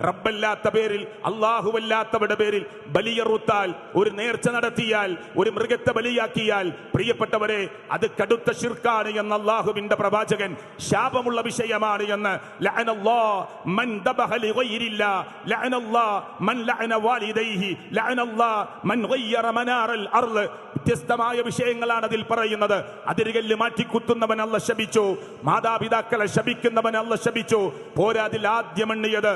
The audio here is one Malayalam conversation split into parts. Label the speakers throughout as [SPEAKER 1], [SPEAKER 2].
[SPEAKER 1] റബ്ബല്ലാത്ത പേരിൽ അള്ളാഹുവല്ലാത്തവരുടെ പേരിൽ ബലിയറുത്താൽ ഒരു നേർച്ച നടത്തിയാൽ ഒരു മൃഗത്തെ ബലിയാക്കിയാൽ പ്രിയപ്പെട്ടവരെ അത് കടുത്ത ശിർക്കാണ് എന്ന് അള്ളാഹുവിന്റെ പ്രവാചകൻ ശാപമുള്ള വിഷയമാണ് എന്ന് വ്യത്യസ്തമായ വിഷയങ്ങളാണ് അതിൽ പറയുന്നത്. അതിരുകല്ല് മാറ്റിക്കുത്തുന്നവൻ അല്ല ശപിച്ചു. മാതാപിതാക്കളെ ശപിക്കുന്നവൻ അല്ല ശപിച്ചു. പോരാതിൽ ആദ്യം എണ്ണിയത്.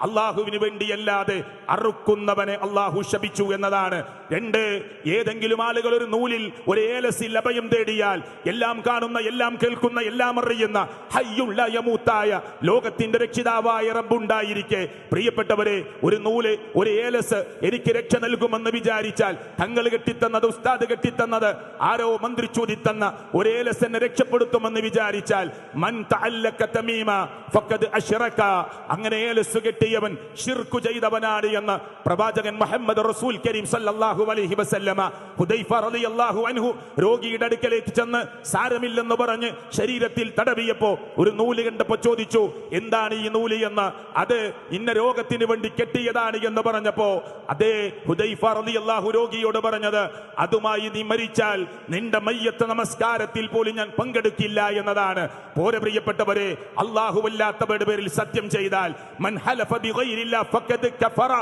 [SPEAKER 1] അള്ളാഹുവിന് വേണ്ടിയല്ലാതെ അറുക്കുന്നവനെ അള്ളാഹു ശപിച്ചു എന്നതാണ്. രണ്ട് ഏതെങ്കിലും ആളുകൾ ഒരു നൂലിൽ ഒരു ഏലസിൽ അഭയം തേടിയാൽ എല്ലാം കാണുന്ന എല്ലാം കേൾക്കുന്ന എല്ലാം അറിയുന്ന ഹയ്യുള്ള യമൂത്തായ ലോകത്തിന്റെ രക്ഷിതാവായ റബ്ബുണ്ടായിരിക്കെ. പ്രിയപ്പെട്ടവരെ ഒരു നൂൽ ഒരു ഏലസ് എനിക്ക് രക്ഷ നൽകുമെന്ന് വിചാരിച്ചാൽ തങ്ങൾ കെട്ടിത്തന്നത് ഉസ്താദ് കെട്ടിത്തന്നത് ആരോ മന്ത്രി ചോദിത്തന്ന ഒരേ ഏലസ് രക്ഷപ്പെടുത്തുമെന്ന് വിചാരിച്ചാൽ മൻ തമീമ ഫഖദ് അശ്റക അങ്ങനെ ഏലസ് കെട്ടിയവൻ ഷിർക്കു ചെയ്തവനാണ് എന്ന് പ്രവാചകൻ മുഹമ്മദ് റസൂൽ കരീം സല്ലല്ലാഹു അലൈഹി വസല്ലമ ഹുദൈഫ റളിയല്ലാഹു അൻഹു രോഗിയുടെ അടുക്കലേക്ക് ചെന്ന് സാരമില്ലെന്ന് പറഞ്ഞ് ശരീരത്തിൽ തടവിയപ്പോ ഒരു നൂൽ കണ്ടപ്പോ ചോദിച്ചു എന്താണ് ഈ നൂൽ? എന്ന്. അത് ഇന്ന രോഗത്തിന് വേണ്ടി കെട്ടിയതാണ് എന്ന് പറഞ്ഞപ്പോ അതേ ഹുദൈഫ റളിയല്ലാഹു രോഗിയോട് പറഞ്ഞത് അതുമായി നീ മരിച്ചാൽ നിന്റെ മയ്യത്ത് നമസ്കാരത്തിൽ പോലും ഞാൻ പങ്കെടുക്കില്ല എന്നതാണ്. പോരെ പ്രിയപ്പെട്ടവരെ അല്ലാഹു വല്ലാത്തവരുടെ പേരിൽ സത്യം ചെയ്താൽ മൻ ഹലഫ കഫറ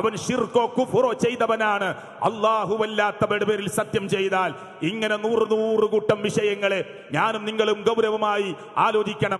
[SPEAKER 1] അവൻ ശിർക്കോ കുഫറോ ചെയ്തവനാണ്. അല്ലാഹു വല്ലാത്തവരുടെ പേരിൽ സത്യം ചെയ്താൽ ഇങ്ങനെ നൂറ് നൂറ് കൂട്ടം വിഷയങ്ങളെ ഞാനും നിങ്ങളും ഗൗരവമായി ആലോചിക്കണം.